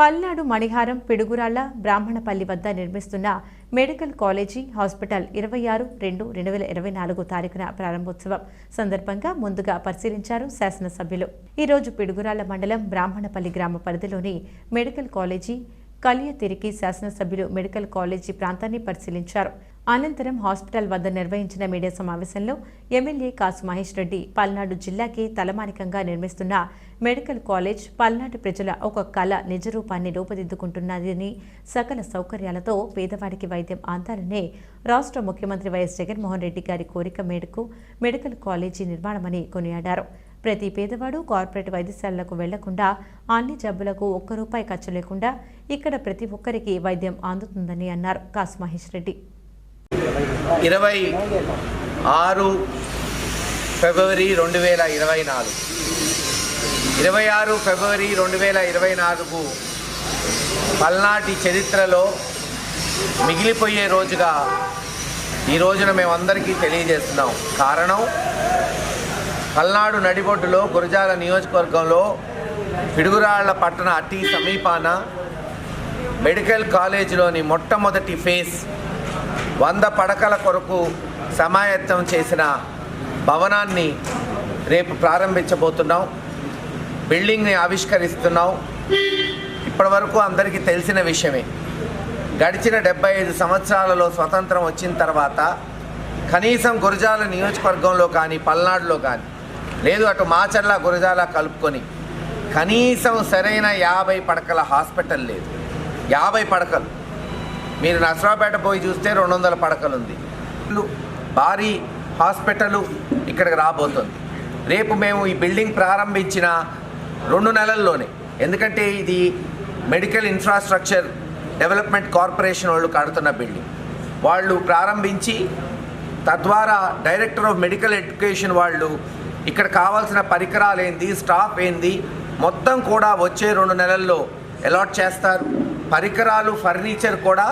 పల్నాడు మణిహారం పిడుగురాళ్ళ బ్రాహ్మణపల్లి వద్ద నిర్మిస్తున్న medical college hospital ఇరవై ఆరు రెండు రెండు వేల ఇరవై నాలుగు తారీఖున ప్రారంభోత్సవం సందర్భంగా ముందుగా పరిశీలించారు శాసనసభ్యులు. ఈరోజు పిడుగురాళ్ళ మండలం బ్రాహ్మణపల్లి గ్రామ పరిధిలోని మెడికల్ కాలేజీ కలియతిరికి శాసనసభ్యులు మెడికల్ కాలేజీ ప్రాంతాన్ని పరిశీలించారు. అనంతరం హాస్పిటల్ వద్ద నిర్వహించిన మీడియా సమావేశంలో ఎమ్మెల్యే కాసు మహేష్ రెడ్డి పల్నాడు జిల్లాకి తలమానికంగా నిర్మిస్తున్న మెడికల్ కాలేజ్ పల్నాడు ప్రజల ఒక కళ నిజరూపాన్ని రూపుదిద్దుకుంటున్నదని సకల సౌకర్యాలతో పేదవాడికి వైద్యం అందాలనే రాష్ట్ర ముఖ్యమంత్రి వైఎస్ జగన్మోహన్ రెడ్డి గారి కోరిక మేరకు మెడికల్ కాలేజీ నిర్మాణమని కొనియాడారు. ప్రతి పేదవాడు కార్పొరేట్ వైద్యశాలలకు వెళ్ళకుండా అన్ని జబ్బులకు ఒక్క రూపాయి ఖర్చు లేకుండా ఇక్కడ ప్రతి ఒక్కరికి వైద్యం అందుతుందని అన్నారు కాసు మహేష్ రెడ్డి. ఇరవై ఆరు ఫిబ్రవరి రెండు వేల ఇరవై నాలుగు. ఇరవై ఆరు ఫిబ్రవరి రెండు వేల ఇరవై నాలుగు పల్నాటి చరిత్రలో మిగిలిపోయే రోజుగా ఈ రోజున మేమందరికీ తెలియజేస్తున్నాం. కారణం పల్నాడు నడిబొడ్డులో గురజాల నియోజకవర్గంలో పిడుగురాళ్ళ పట్టణ అతి సమీపాన మెడికల్ కాలేజీలోని మొట్టమొదటి ఫేజ్ వంద పడకల కొరకు సమాయత్తం చేసిన భవనాన్ని రేపు ప్రారంభించబోతున్నాం. బిల్డింగ్ని ఆవిష్కరిస్తున్నాం. ఇప్పటివరకు అందరికీ తెలిసిన విషయమే. గడిచిన డెబ్బై ఐదు సంవత్సరాలలో స్వతంత్రం వచ్చిన తర్వాత కనీసం గురజాల నియోజకవర్గంలో కానీ పల్నాడులో కానీ లేదు అటు మాచర్ల గురజాల కలుపుకొని కనీసం సరైన యాభై పడకల హాస్పిటల్ లేదు. యాభై పడకలు. మీరు నర్సరావుపేట పోయి చూస్తే రెండు వందల పడకలు ఉంది భారీ హాస్పిటల్ ఇక్కడికి రాబోతుంది. రేపు మేము ఈ బిల్డింగ్ ప్రారంభించిన రెండు నెలల్లోనే. ఎందుకంటే ఇది మెడికల్ ఇన్ఫ్రాస్ట్రక్చర్ డెవలప్మెంట్ కార్పొరేషన్ వాళ్ళు కడుతున్న బిల్డింగ్. వాళ్ళు ప్రారంభించి తద్వారా డైరెక్టర్ ఆఫ్ మెడికల్ ఎడ్యుకేషన్ వాళ్ళు ఇక్కడ కావాల్సిన పరికరాలు ఏంది స్టాఫ్ ఏంది మొత్తం కూడా వచ్చే రెండు నెలల్లో అలాట్ చేస్తారు. పరికరాలు ఫర్నిచర్ కూడా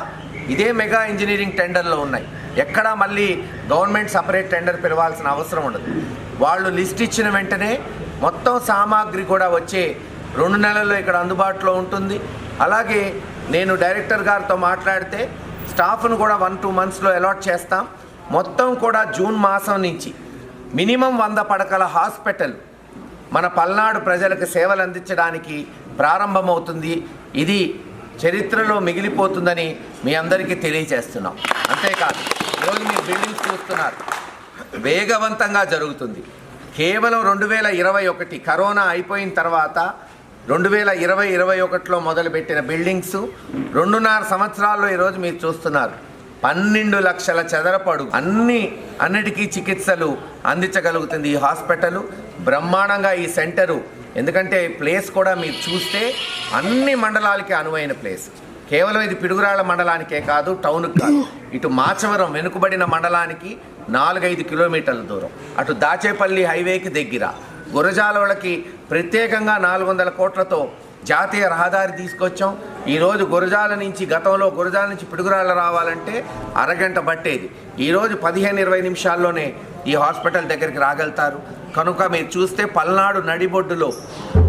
ఇదే మెగా ఇంజనీరింగ్ టెండర్లో ఉన్నాయి. ఎక్కడా మళ్ళీ గవర్నమెంట్ సపరేట్ టెండర్ పిలవాల్సిన అవసరం ఉండదు. వాళ్ళు లిస్ట్ ఇచ్చిన వెంటనే మొత్తం సామాగ్రి కూడా వచ్చే రెండు నెలల్లో ఇక్కడ అందుబాటులో ఉంటుంది. అలాగే నేను డైరెక్టర్ గారితో మాట్లాడితే స్టాఫ్ను కూడా వన్ టూ మంత్స్లో అలాట్ చేస్తాం. మొత్తం కూడా జూన్ మాసం నుంచి మినిమం వంద పడకల హాస్పిటల్ మన పల్నాడు ప్రజలకు సేవలు అందించడానికి ప్రారంభమవుతుంది. ఇది చరిత్రలో మిగిలిపోతుందని మీ అందరికీ తెలియజేస్తున్నాం అంతేకాదు ఈరోజు మీరు బిల్డింగ్స్ చూస్తున్నారు. వేగవంతంగా జరుగుతుంది. కేవలం రెండు వేల ఇరవై ఒకటి కరోనా అయిపోయిన తర్వాత రెండు వేల ఇరవై ఇరవై ఒకటిలో మొదలుపెట్టిన బిల్డింగ్స్ రెండున్నర సంవత్సరాల్లో ఈరోజు మీరు చూస్తున్నారు. పన్నెండు లక్షల చదరపడు అన్ని అన్నిటికీ చికిత్సలు అందించగలుగుతుంది ఈ హాస్పిటల్. బ్రహ్మాండంగా ఈ సెంటరు. ఎందుకంటే ప్లేస్ కూడా మీరు చూస్తే అన్ని మండలాలకి అనువైన ప్లేస్. కేవలం ఇది పిడుగురాళ్ళ మండలానికే కాదు టౌన్కి కాదు. ఇటు మాచవరం వెనుకబడిన మండలానికి నాలుగైదు కిలోమీటర్ల దూరం. అటు దాచేపల్లి హైవేకి దగ్గర. గురజాలకి ప్రత్యేకంగా నాలుగు వందల కోట్లతో జాతీయ రహదారి తీసుకొచ్చాం. ఈరోజు గురజాల నుంచి గతంలో గురజాల నుంచి పిడుగురాళ్ళ రావాలంటే అరగంట పట్టేది. ఈరోజు పదిహేను ఇరవై నిమిషాల్లోనే ఈ హాస్పిటల్ దగ్గరికి రాగలుగుతారు. కనుక మీరు చూస్తే పల్నాడు నడిబొడ్డులో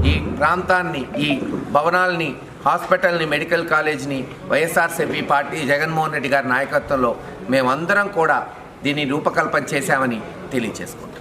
ఈ ప్రాంతాన్ని ఈ భవనాల్ని హాస్పిటల్ని మెడికల్ కాలేజ్ని వైఎస్ఆర్సీపీ పార్టీ జగన్మోహన్ రెడ్డి గారి నాయకత్వంలో మేమందరం కూడా దీన్ని రూపకల్పన చేశామని తెలియజేసుకుంటాం